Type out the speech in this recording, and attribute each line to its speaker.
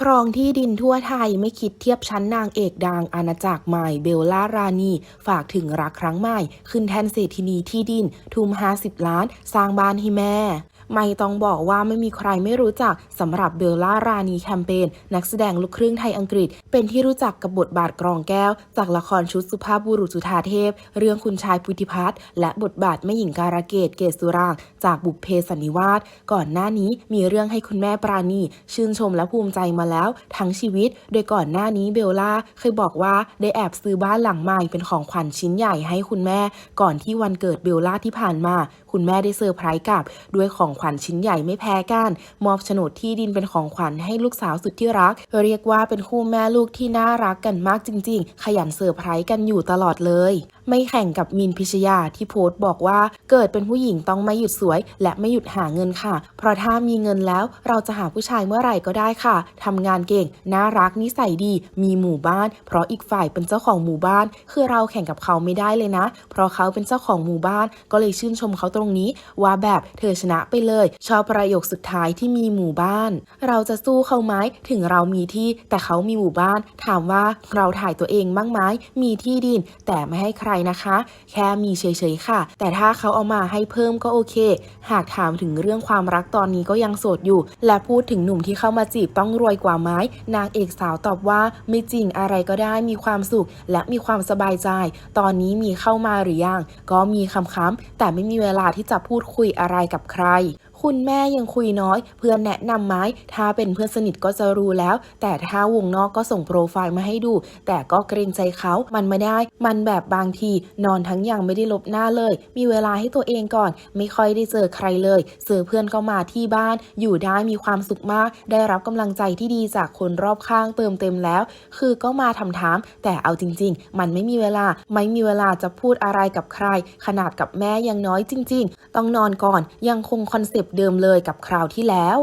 Speaker 1: ครองที่ดินทั่วไทยไม่คิดเทียบชั้นนางเอกดังอาณาจักรใหม่เบลล่ารานี ฝากถึงรักครั้งใหม่ ขึ้นแทนเศรษฐินีที่ดิน ทุม 50 ล้าน สร้างบ้านให้แม่ ไม่ต้องบอกว่าไม่มีใครไม่รู้จักสำหรับเบลล่ารานีแคมเปญนักแสดงลูกครึ่งไทยอังกฤษ เป็นที่รู้จักกับบทบาทกรองแก้ว จากละครชุดสุภาพบุรุษจุธาเทพ เรื่องคุณชายพุทธิพัฒน์และบทบาทแม่หญิงการะเกดเกศสุราง จากบุพเพสันนิวาสก่อนหน้านี้มีเรื่องให้คุณแม่ปราณี ชื่นชมและภูมิใจมาแล้ว ทั้งชีวิต โดยก่อนหน้านี้เบลล่าเคยบอกว่าได้แอบซื้อบ้านหลังใหม่เป็นของขวัญชิ้นใหญ่ให้คุณแม่ ก่อนที่วันเกิดเบลล่าที่ผ่านมา คุณแม่ได้เซอร์ไพรส์กับด้วยของขวัญชิ้นใหญ่ไม่แพ้กัน มอบโฉนดที่ดินเป็นของขวัญให้ลูกสาวสุดที่รัก เรียกว่าเป็นคู่แม่ลูกที่น่ารักกันมากจริง ๆ ขยันเซอร์ไพรส์กันอยู่ตลอดเลย ไม่แข่งกับมินพิชยาที่โพสต์บอกว่า เกิดเป็นผู้หญิงต้องไม่หยุดสวย และไม่หยุดหาเงินค่ะ เพราะถ้ามีเงินแล้วเราจะหาผู้ชายเมื่อไหร่ก็ได้ค่ะทำงานเก่ง น่ารักนิสัยดี มีหมู่บ้าน เพราะอีกฝ่ายเป็นเจ้าของหมู่บ้าน คือเราแข่งกับเขาไม่ได้เลยนะ เพราะเขาเป็นเจ้าของหมู่บ้าน ก็เลยชื่นชมเขาตรงนี้ ว่าแบบเธอชนะไปเลย ชอบประโยคสุดท้ายที่มีหมู่บ้าน เราจะสู้เขาไหมถึงเรามีที่ แต่เขามีหมู่บ้าน ถามว่าเราถ่ายตัวเองบ้างไหมมีที่ดิน แต่ไม่ให้ใครนะคะ แค่มีเฉยๆค่ะ แต่ถ้าเขาเอามาให้เพิ่มก็โอเค หากถามถึงเรื่องความรักตอนนี้ก็ยังโสดอยู่ และพูดถึงหนุ่มที่เข้ามาจีบต้องรวยกว่าไหมนางเอกสาวตอบว่าไม่จริงอะไรก็ได้มีความสุข และมีความสบายใจ ตอนนี้มีเข้ามาหรือยังก็มีคำๆแต่ไม่มีเวลาที่จะพูดคุยอะไรกับใคร คุณแม่ยังคุยน้อย เพื่อนแนะนำไหมถ้าเป็นเพื่อนสนิทก็จะรู้แล้ว แต่ถ้าวงนอกก็ส่งโปรไฟล์มาให้ดู แต่ก็เกรงใจเขามันไม่ได้ มันแบบบางที นอนทั้งอย่างไม่ได้ลบหน้าเลย มีเวลาให้ตัวเองก่อน ไม่ค่อยได้เจอใครเลยเจอเพื่อนก็มาที่บ้าน อยู่ได้มีความสุขมาก ได้รับกำลังใจที่ดีจากคนรอบข้างเติมเต็มแล้ว คือก็มาทำถาม แต่เอาจริง ๆ มันไม่มีเวลา ไม่มีเวลาจะพูดอะไรกับใคร ขนาดกับแม่ยังน้อยจริง ๆ ต้องนอนก่อน ยังคงคอนเซปต์เดิมเลยกับคราวที่แล้ว